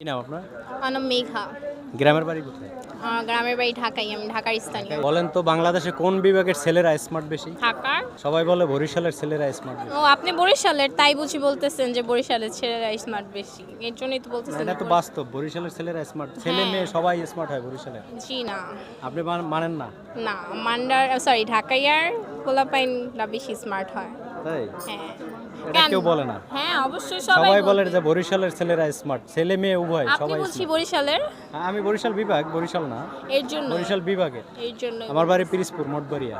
কি নাম আপনার? আমার মেঘা। গ্রামের বাড়ি কোথায়? গ্রামের বাড়ি ঢাকাই আমি ঢাকার স্থানীয়। বলেন তো বাংলাদেশে কোন বিভাগের ছেলেরা স্মার্ট বেশি? ঢাকার? সবাই বলে বরিশালের ছেলেরা স্মার্ট ও আপনি বরিশালের তাই বুঝি বলতেছেন যে বরিশালের ছেলেরা স্মার্ট বেশি। এর জন্যই তো বলতেছেন এটা তো বাস্তব বরিশালের ছেলেরা স্মার্ট ছেলে হ্যাঁ। মেয়ে সবাই স্মার্ট হয় বরিশালের। জি না। আপনি মান- মানেন না? না মান্ডার সরি ঢাকাইয়ার পোলাপাইনরা বেশি স্মার্ট হয়। তাই? হ্যাঁ। এটা কেউ বলে না। হ্যাঁ অবশ্যই সবাই সবাই বলে যে বরিশালের ছেলেরা স্মার্ট ছেলে মেয়ে উভয় আপনি সবাই বলছি বরিশালের? আমি বরিশাল বিভাগ বরিশাল না। এর জন্য? বরিশাল বিভাগের এর জন্য। আমার বাড়ি পিরিসপুর মঠবাড়িয়া।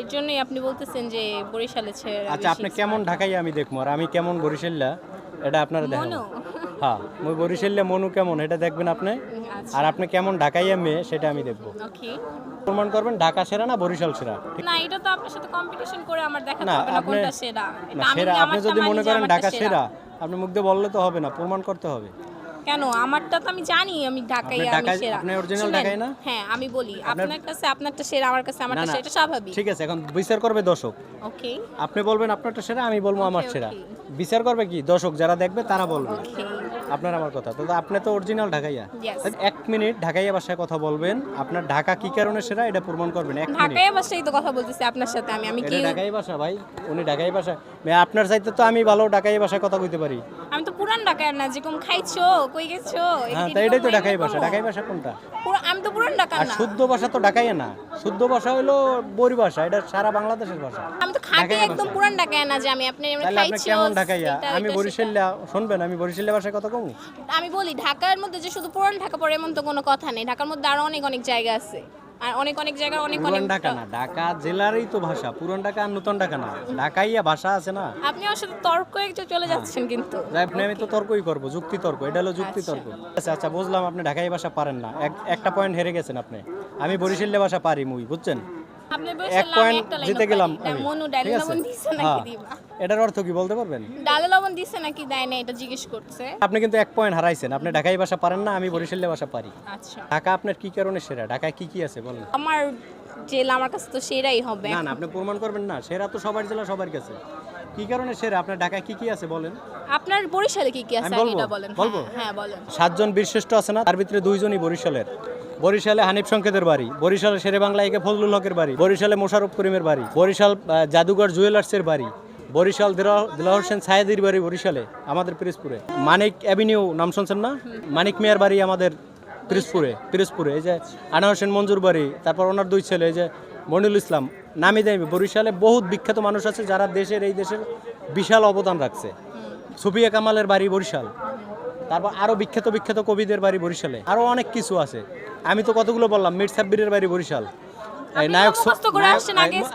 এর জন্যই আপনি বলতেছেন যে বরিশালের ছেলেরা আচ্ছা আপনি কেমন ঢাকাই আমি দেখব আর আমি কেমন বরিশাল্লা এটা আপনারা দেখেন। হ্যাঁ মই বরিশাল্লা মনু কেমন এটা দেখবেন আপনি। আচ্ছা। আর আপনি কেমন ঢাকাইয়া মেয়ে সেটা আমি দেখব। ওকে প্রমাণ করবেন ঢাকা সেরা না বরিশাল সেরা? না এটা তো আপনার সাথে কম্পিটিশন করে আমার দেখাতে না, হবে না কোনটা সেরা। না এটা সেরা আপনি যদি মনে করেন ঢাকা সেরা। আপনি মুখ দিয়ে বললে তো হবে না প্রমাণ করতে হবে। কেন? আমারটা তো আমি জানি আমি ঢাকাই আমি সেরা। আপনি শুনেন, ঢাকাই না? হ্যাঁ আমি বলি আপনার কাছে আপনারটা সেরা আমার কাছে আমারটা না সেটা স্বাভাবিক। ঠিক আছে এখন বিচার করবে দর্শক। ওকে আপনি বলবেন আপনারটা সেরা আমি বলব আমার সেরা। বিচার করবে কি? দর্শক যারা দেখবে তারা বলবে। ওকে আপনার আমার কথা। তো আপনি তো অরিজিনাল ঢাকাইয়া। এক মিনিট ঢাকাইয়া ভাষায় কথা বলবেন। আপনার ঢাকা কি কারণে সেরা এটা প্রমাণ করবেন। এক মিনিট। ভাষায় তো কথা বলতেছি আপনার সাথে আমি আমি কি ঢাকাইয়া ঢাকাই ভাষা ভাই উনি ঢাকাই ভাষা আপনার চাইতে তো আমি ভালো ঢাকাইয়া ভাষায় কথা কইতে পারি। আমি তো পুরান ঢাকায় না যেরকম খাইছো কই গেছো হ্যাঁ তাই এটাই তো ঢাকাইয়া ঢাকাই ভাষা ঢাকাইয়া ঢাকাই ভাষা কোনটা? পুরো- আমি তো পুরান ঢাকা আর না। শুদ্ধ ভাষা তো ঢাকাই না। শুদ্ধ ভাষা হলো বরি ভাষা এটা সারা বাংলাদেশের ভাষা। আমি তো খাঁটি একদম ভাষা। পুরান ঢাকায় না যে আমি আপনি এমনি তাহলে আপনি খাইছো কেমন ঢাকাইয়া? এটা, আমি এটা, বরিশাল্লা শুনবেন আমি বরিশাল্লা ভাষায় কথা কমু? আমি বলি ঢাকার মধ্যে যে শুধু পুরান ঢাকা পড়ে এমন তো কোনো কথা নেই। ঢাকার মধ্যে আরও অনেক অনেক জায়গা আছে। আর অনেক অনেক জায়গা অনেক অনেক পুরান ঢাকা না ঢাকা জেলারই তো ভাষা পুরান ঢাকা আর নতুন ঢাকা না। ঢাকাইয়া ভাষা আছে না। আপনি সাথে তর্ক একটু চলে যাচ্ছেন কিন্তু। যাই আপনি আমি তো তর্কই করব যুক্তি তর্ক এটা হলো যুক্তি তর্ক আচ্ছা আচ্ছা বুঝলাম আপনি ঢাকাই ভাষা পারেন না। এক- একটা পয়েন্ট হেরে গেছেন আপনি। আমি বরিশাল্লা ভাষা পারি মুই বুঝছেন? আপনি এক বলছেন আমি পয়েন্ট একটা লাইন জিতে গেলাম আমি। মনু ঠিক ডালে আছে। দিছে হ্যাঁ। নাকি দিবা? এটার অর্থ কি বলতে পারবেন? ডালে লবণ দিছে নাকি দেয় না এটা জিজ্ঞেস করছে। আপনি কিন্তু এক পয়েন্ট হারাইছেন। আপনি ঢাকাই ভাষা পারেন না আমি বরিশাল্লা ভাষা পারি। আচ্ছা। ঢাকা আপনার কি কারণে সেরা? ঢাকায় কি কি আছে বলেন? আমার জেলা আমার কাছে তো সেরাই হবে। না না আপনি প্রমাণ করবেন না। সেরা তো সবার জেলা সবার কাছে। কি কারণে সেরা? আপনার ঢাকায় কি কি আছে বলেন? আপনার বরিশালে কি কি আছে? আমি এটা বলেন। বলব? হ্যাঁ, হ্যাঁ বলেন। সাতজন বীরশ্রেষ্ঠ আছে না তার ভিতরে দুইজনই বরিশালের। বরিশালে হানিফ সংকেতের বাড়ি বরিশালে শেরে বাংলা একে ফজলুল হকের বাড়ি বরিশালে মোশারফ করিমের বাড়ি বরিশাল জাদুঘর জুয়েলার্সের বাড়ি বরিশাল দিলা- হোসেন সায়েদির বাড়ি বরিশালে আমাদের পিরিজপুরে। মানিক অ্যাভিনিউ নাম শুনছেন না? মানিক মিয়ার বাড়ি আমাদের পিরিজপুরে পিরিজপুরে। এই যে আনা হোসেন মঞ্জুর বাড়ি তারপর ওনার দুই ছেলে এই যে মনিরুল ইসলাম। নামি দেয় বরিশালে বহুত বিখ্যাত মানুষ আছে যারা দেশের এই দেশের বিশাল অবদান রাখছে। সুফিয়া কামালের বাড়ি বরিশাল তারপর আরও বিখ্যাত বিখ্যাত কবিদের বাড়ি বরিশালে। আরও অনেক কিছু আছে। আমি তো কতগুলো বললাম মির সাব্বিরের বাড়ি বরিশাল। নায়ক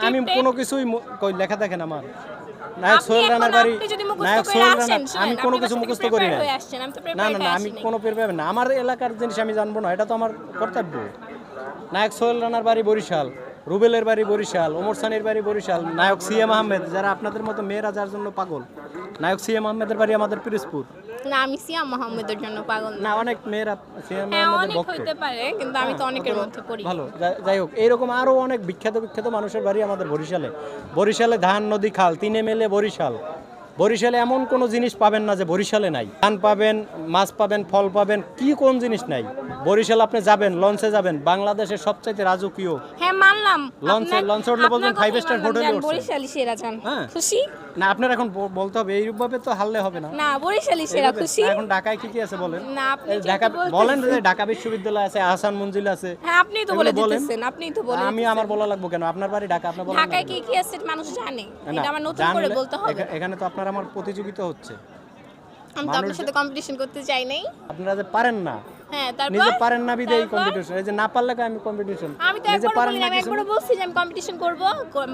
আমি কোনো কিছুই কই লেখা দেখেন আমার। নায়ক সোহেল রানার বাড়ি নায়ক সোহেল রানা আমি কোনো কিছু সাথে মুখস্থ করি না না না না আমি কোনো পের পাবেন না আমার এলাকার জিনিস আমি জানব না এটা তো আমার কর্তব্য। নায়ক সোহেল রানার বাড়ি বরিশাল রুবেলের বাড়ি বরিশাল ওমর সানির বাড়ি বরিশাল নায়ক সিএম আহমেদ যারা আপনাদের মতো মেয়েরা যার জন্য পাগল নায়ক সিএম আহমেদের বাড়ি আমাদের পিরিজপুর। না আমি সিয়াম মোহাম্মদের জন্য পাগল না। অনেক মেয়েরা সিএম হ্যাঁ অনেক হইতে পারে কিন্তু আমি তো অনেকের মধ্যে পড়ি। ভালো যা- যাই হোক এইরকম আরও অনেক বিখ্যাত বিখ্যাত মানুষের বাড়ি আমাদের বরিশালে। বরিশালে ধান নদী খাল তিনে মেলে বরিশাল। বরিশালে এমন কোনো জিনিস পাবেন না যে বরিশালে নাই। ধান পাবেন মাছ পাবেন ফল পাবেন কি কোন জিনিস নাই। বরিশাল আপনি যাবেন লঞ্চে যাবেন বাংলাদেশের সবচাইতে রাজকীয়। হ্যাঁ মানলাম। লঞ্চে- আপনার- লঞ্চে উঠলে বলবেন আপনার five কথাই star মানলাম, যান, উঠছেন। বরিশালী সেরা যান হ্যাঁ। খুশি? না আপনার এখন বলতে হবে এইভাবে তো হারলে হবে না। না বরিশালই সেরা খুশি। এখন ঢাকায় কি কি আছে বলেন? না আপনি ঢাকা বলেন যে ঢাকা বিশ্ববিদ্যালয় আছে আহসান মঞ্জিল আছে। হ্যাঁ আপনিই তো বলে। দিতেছেন আপনিই তো বলেন আমি আমার বলা লাগবে কেন? আপনার বাড়ি ঢাকা আপনি বলেন ঢাকায় কি কি আছে মানুষ জানে। এটা আমার নতুন করে বলতে হবে। এখানে তো আপনার আমার প্রতিযোগিতা হচ্ছে। আমি তো আপনার সাথে কম্পিটিশন করতে চাই নাই। আপনারা যে পারেন না হ্যাঁ তারপর? নিজে পারেন না বিদেই কম্পিটিশন এই যে না পারলে আমি কম্পিটিশন আমি তো নিজে পারেন না না আমি একবার বলছি যে আমি কম্পিটিশন করব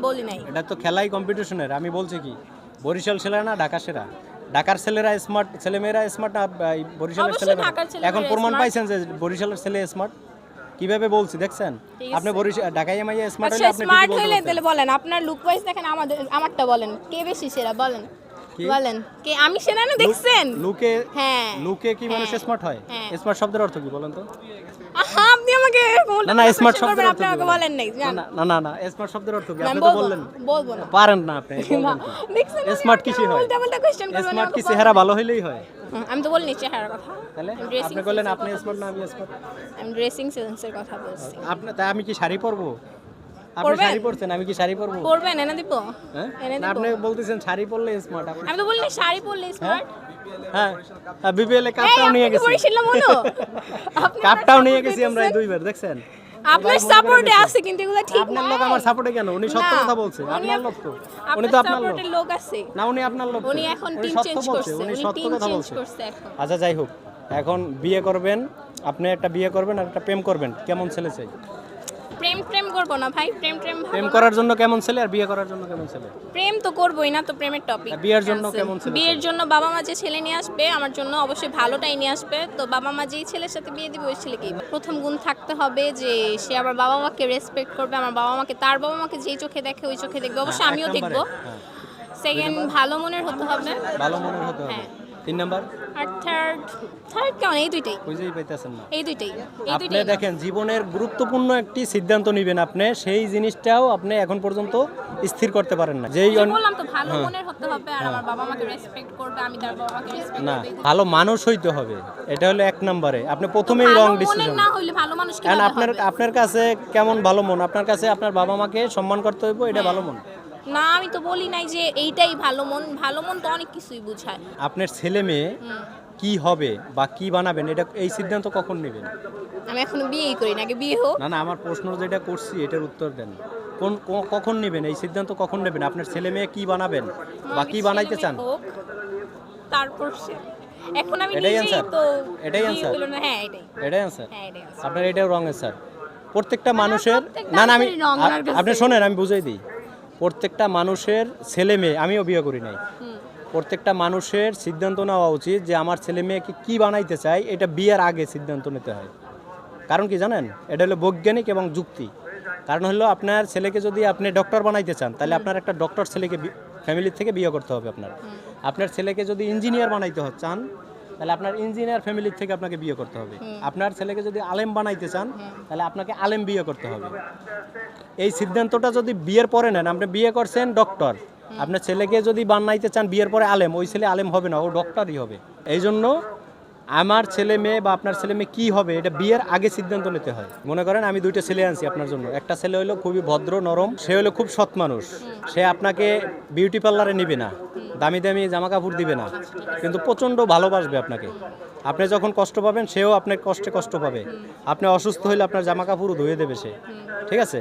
বলি নাই। এটা তো খেলাই কম্পিটিশনের আমি বলছি কি বরিশাল সেরা না ঢাকা সেরা? ঢাকার ছেলেরা স্মার্ট ছেলেমেয়েরা স্মার্ট না বরিশালের ছেলেমেয়েরা? এখন প্রমাণ পাইছেন যে বরিশালের ছেলে স্মার্ট কীভাবে বলছি দেখছেন? আপনি বরিশাল ঢাকায় মাইয়া স্মার্ট আচ্ছা হলে আপনি স্মার্ট হইলে তাহলে বলেন আপনার লুক ওয়াইজ দেখেন আমাদের আমারটা বলেন কে বেশি সেরা বলেন? বলেন। কে? আমি সেনা না দেখছেন? লুকে হ্যাঁ। লুকে কি মানুষ হ্যাঁ, স্মার্ট হয়? হ্যাঁ। স্মার্ট শব্দের অর্থ কি বলেন তো? আপনি আমাকে না না স্মার্ট শব্দের অর্থ আপনি বলেন নাই না না না স্মার্ট শব্দের অর্থ কি? আপনি তো বললেন। বলব না। পারেন না আপনি দেখছেন স্মার্ট কিসে হয়? স্মার্ট কি চেহারা ভালো হইলেই হয়? আমি তো বলিনি চেহারার কথা। তাহলে আপনি বললেন আপনি স্মার্ট না আমি স্মার্ট আমি ড্রেসিং সেন্সের কথা বলছি। আপনি তাই আমি কি শাড়ি পরবো? আপনি শাড়ি পরছেন আমি কি শাড়ি পরবো? করবেন এনে দিব। হ্যাঁ? এনে দিব। আপনি বলতেছেন শাড়ি পরলে স্মার্ট আমি তো বলিনি শাড়ি পরলে স্মার্ট হ্যাঁ বিবিএল এ কাপটাও নিয়ে গেছি। মনো? কাপটাও নিয়ে গেছি আমরা দুইবার দেখছেন? আপনার সাপোর্টে আছে কিন্তু এগুলো ঠিক আপনার লোক আমার সাপোর্টে কেন? উনি সত্য কথা বলছে উনি আপনার লোক তো। উনি তো আপনার লোক। লোক আছে। না উনি আপনার লোক উনি এখন উনি টিম চেঞ্জ করছে উনি উনি সত্য কথা বলছে। আচ্ছা যাই হোক এখন বিয়ে করবেন আপনি একটা বিয়ে করবেন আর একটা প্রেম করবেন কেমন ছেলে চাই? প্রেম করব না ভাই প্রেম প্রেম প্রেম করার জন্য কেমন ছেলে আর বিয়ে করার জন্য কেমন ছেলে? প্রেম তো করবই না তো প্রেমের টপিক বিয়ের জন্য কেমন ছেলে বিয়ের জন্য বাবা মা যে ছেলে নিয়ে আসবে আমার জন্য অবশ্যই ভালোটাই নিয়ে আসবে। তো বাবা মা যেই ছেলের সাথে বিয়ে দিবে ওই ছেলেকেই প্রথম গুণ থাকতে হবে যে সে আমার বাবা মাকে রেসপেক্ট করবে আমার বাবা মাকে তার বাবা মাকে যেই চোখে দেখে ওই চোখে দেখবে। অবশ্যই আমিও দেখব। হ্যাঁ। সেকেন্ড ভালো মনের হতে হবে। ভালো মনের হতে হবে। হ্যাঁ। তিন নাম্বার? আর থার্ড থার্ড কেমন? এই দুইটাই। খুঁজেই পাইতেছেন না। এই দুইটাই। এই আপনি দুইটাই দেখেন জীবনের গুরুত্বপূর্ণ একটি সিদ্ধান্ত নেবেন আপনি সেই জিনিসটাও আপনি এখন পর্যন্ত স্থির করতে পারেন না। যেই অন- বললাম তো ভালো মনের হতে হবে আর আমার বাবা মাকে রেসপেক্ট করবে আমি তার বাবা মাকে রেসপেক্ট না করব ভালো মানুষ হইতে হবে। এটা হলো এক নম্বরে। আপনি প্রথমেই রং ডিসিশন না হইলে ভালো মানুষ কারণ আপনার আপনার কাছে কেমন ভালো মন? আপনার কাছে আপনার বাবা মাকে সম্মান করতে হইব এটা ভালো মন। না আমি তো বলি নাই যে এইটাই ভালো মন ভালো মন তো অনেক কিছুই বোঝায়। আপনার ছেলে মেয়ে। কি হবে বা কি বানাবেন এটা এই সিদ্ধান্ত কখন নেবেন? আমি এখনও বিয়েই করি না আগে বিয়ে হোক। না না আমার প্রশ্ন যেটা করছি এটার উত্তর দেন। কোন কখন নেবেন এই সিদ্ধান্ত কখন নেবেন? আপনার ছেলে মেয়ে কি বানাবেন বা কি বানাইতে চান? তারপর সে। এখন আমি এটাই answer? তো এটাই না হ্যাঁ এটাই। এটাই আনসার হ্যাঁ। আপনার এটাও রং স্যার প্রত্যেকটা মানুষের না না আমি। আপনি শোনেন আমি বুঝাই দিই। প্রত্যেকটা মানুষের ছেলে মেয়ে আমিও বিয়ে করি নাই। প্রত্যেকটা মানুষের সিদ্ধান্ত নেওয়া উচিত যে আমার ছেলে মেয়েকে কী বানাইতে চাই এটা বিয়ের আগে সিদ্ধান্ত নিতে হয়। কারণ কি জানেন? এটা হলো বৈজ্ঞানিক এবং যুক্তি। কারণ হলো আপনার ছেলেকে যদি আপনি ডক্টর বানাইতে চান তাহলে আপনার একটা ডক্টর ছেলেকে ফ্যামিলির থেকে বিয়ে করতে হবে আপনার। আপনার ছেলেকে যদি ইঞ্জিনিয়ার বানাইতে চান তাহলে আপনার ইঞ্জিনিয়ার ফ্যামিলির থেকে আপনাকে বিয়ে করতে হবে। আপনার ছেলেকে যদি আলেম বানাইতে চান তাহলে আপনাকে আলেম বিয়ে করতে হবে। এই সিদ্ধান্তটা যদি বিয়ের পরে নেন আপনি বিয়ে করছেন ডক্টর আপনার ছেলেকে যদি বানাইতে চান বিয়ের পরে আলেম ওই ছেলে আলেম হবে না ও ডক্টরই হবে। এই জন্য আমার ছেলে মেয়ে বা আপনার ছেলে মেয়ে কী হবে এটা বিয়ের আগে সিদ্ধান্ত নিতে হয়। মনে করেন আমি দুইটা ছেলে আনছি আপনার জন্য। একটা ছেলে হলো খুবই ভদ্র নরম সে হলো খুব সৎ মানুষ। সে আপনাকে বিউটি পার্লারে নিবে না। দামি দামি জামা কাপড় দিবে না। কিন্তু প্রচণ্ড ভালোবাসবে আপনাকে। আপনি যখন কষ্ট পাবেন, সেও আপনার কষ্টে কষ্ট পাবে। আপনি অসুস্থ হলে আপনার জামা কাপড়ও ধুয়ে দেবে সে। ঠিক আছে?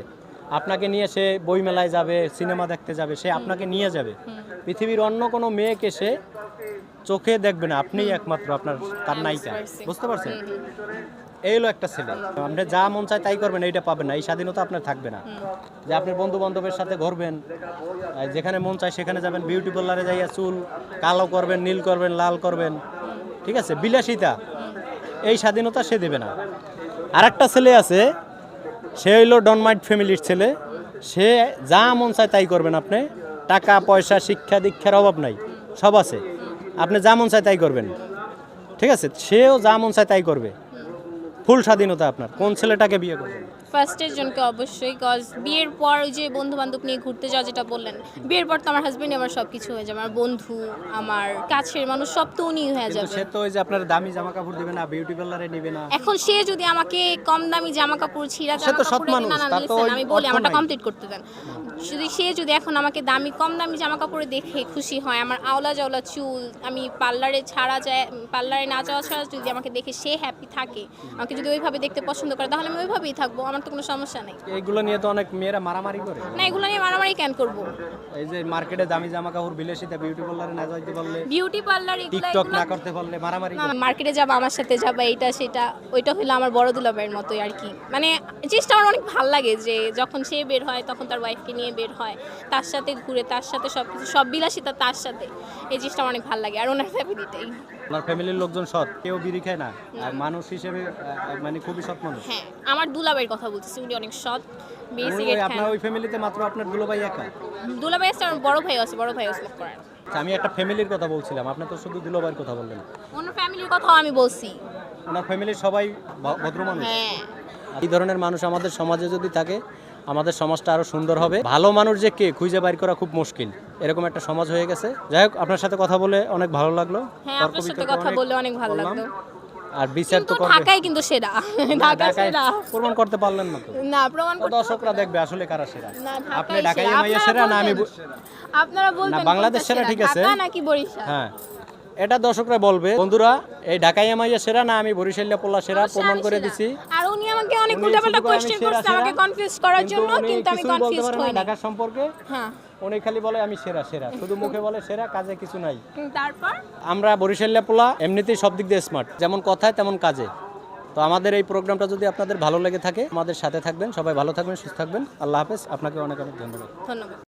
আপনাকে নিয়ে সে বইমেলায় যাবে, সিনেমা দেখতে যাবে, সে আপনাকে নিয়ে যাবে। পৃথিবীর অন্য কোনো মেয়েকে সে চোখে দেখবে না। আপনিই একমাত্র আপনার তার নায়িকা বুঝতে পারছেন? এই হলো একটা ছেলে। আপনি যা মন চায় তাই করবেন, এইটা পাবেন না, এই স্বাধীনতা আপনার থাকবে না। যে আপনি বন্ধু বান্ধবের সাথে ঘুরবেন যেখানে মন চায় সেখানে যাবেন বিউটি পার্লারে যাইয়া চুল কালো করবেন, নীল করবেন, লাল করবেন, ঠিক আছে? বিলাসিতা, এই স্বাধীনতা সে দেবে না। আর একটা ছেলে আছে, সে হইল ডনমাইট ফ্যামিলির ছেলে। সে যা মন চায় তাই করবেন আপনি। টাকা, পয়সা, শিক্ষা, দীক্ষার অভাব নাই, সব আছে। আপনি যা মন চায় তাই করবেন, ঠিক আছে? সেও যা মন চায় তাই করবে। ফুল স্বাধীনতা আপনার? কোন ছেলেটাকে বিয়ে করবেন ফার্স্টের জনকে অবশ্যই কজ বিয়ের পর ওই যে বন্ধু বান্ধব নিয়ে ঘুরতে যাওয়া যেটা বললেন বিয়ের পর তো আমার হাজবেন্ড আমার সব কিছু হয়ে যাবে। আমার বন্ধু আমার কাছের মানুষ সব তো উনি হয়ে যাবে। সে তো ওই যে আপনার দামি জামা কাপড় দিবে না বিউটি পার্লারে নিবে না। এখন সে যদি আমাকে কম দামি জামা কাপড় ছিঁড়া সে তো সৎ মানুষ, না তো আমি বলি আমারটা কমপ্লিট করতে দেন। যদি সে যদি এখন আমাকে দামি কম দামি জামা কাপড়ে দেখে খুশি হয় আমার আওলা জাওলা চুল আমি পার্লারে ছাড়া যায় পার্লারে না যাওয়া ছাড়া যদি আমাকে দেখে সে হ্যাপি থাকে আমাকে যদি ওইভাবে দেখতে পছন্দ করে তাহলে আমি ওইভাবেই থাকব আমার তো কোনো সমস্যা নেই। এইগুলো নিয়ে তো অনেক মেয়েরা মারামারি করে। না এগুলো নিয়ে মারামারি কেন করব? এই যে মার্কেটে দামি জামা কাপড় বিলাসিতা বিউটি পার্লারে না যাইতে পারলে বিউটি পার্লার টিকটক না করতে পারলে মারামারি না মার্কেটে যাব আমার সাথে যাব এইটা সেটা ওইটা হলো আমার বড় দুলাভাইয়ের মতোই আর কি। মানে জিনিসটা আমার অনেক ভালো লাগে যে যখন সে বের হয় তখন তার ওয়াইফকে নিয়ে বের হয় তার সাথে ঘুরে তার সাথে সব কিছু সব বিলাসিতা তার সাথে। এই জিনিসটা আমার অনেক ভালো লাগে আর ওনার ফ্যামিলিটাই আপনার ফ্যামিলির লোকজন সৎ কেউ বিড়ি খায় না। আর মানুষ হিসেবে মানে খুবই সৎ মানুষ। হ্যাঁ আমার দুলাভাইয়ের কথা বলতেছি উনি অনেক সৎ বিড়ি সিগারেট খান আপনার ওই ফ্যামিলিতে মাত্র আপনার দুলোভাই একা? দুলাভাই আছে আমার বড় ভাই আছে বড় ভাই। স্মোক আচ্ছা, আমি একটা ফ্যামিলির কথা বলছিলাম আপনি তো শুধু কথা বললেন। অন্য ফ্যামিলির কথাও আমি বলছি। ওনার ফ্যামিলির সবাই ভ- ভদ্র মানুষ। হ্যাঁ। এই ধরনের মানুষ আমাদের সমাজে যদি থাকে আমাদের সমাজটা আরও সুন্দর হবে। ভালো মানুষ যে কে খুঁজে বাইর করা খুব মুশকিল। এরকম একটা সমাজ হয়ে গেছে। যাই হোক আপনার সাথে কথা বলে অনেক ভালো লাগল। হ্যাঁ তর্ক আপনার সাথে বিতর্ক কথা অনেক বলে অনেক ভালো করলাম। লাগল। আর বিচার তো ঢাকায় কিন্তু সেরা। ঢাকা ঢাকায় সেরা। প্রমাণ করতে পারলেন না তো। না প্রমাণ করতে দর্শকরা দেখবে আসলে কারা সেরা। আপনি ঢাকায় মাইয়া সেরা না আমি আপনারা বলবেন বাংলাদেশ সেরা ঠিক আছে। ঢাকা নাকি বরিশাল? হ্যাঁ। এটা দর্শকরা বলবে বন্ধুরা এই ঢাকাই মাইয়া সেরা না আমি বরিশালিয়া পোলা সেরা প্রমাণ করে দিছি। আর উনি আমাকে অনেক উল্টাপাল্টা কোশ্চেন করছে আমাকে কনফিউজ করার জন্য কিন্তু আমি কনফিউজ হই ঢাকা সম্পর্কে। হ্যাঁ। উনি খালি বলে আমি সেরা সেরা। শুধু মুখে বলে সেরা কাজে কিছু নাই। তারপর? আমরা বরিশাল পোলা এমনিতেই সব দিক দিয়ে স্মার্ট যেমন কথায় তেমন কাজে। তো আমাদের এই প্রোগ্রামটা যদি আপনাদের ভালো লেগে থাকে আমাদের সাথে থাকবেন। সবাই ভালো থাকবেন সুস্থ থাকবেন। আল্লাহ হাফেজ। আপনাকে অনেক অনেক ধন্যবাদ। ধন্যবাদ।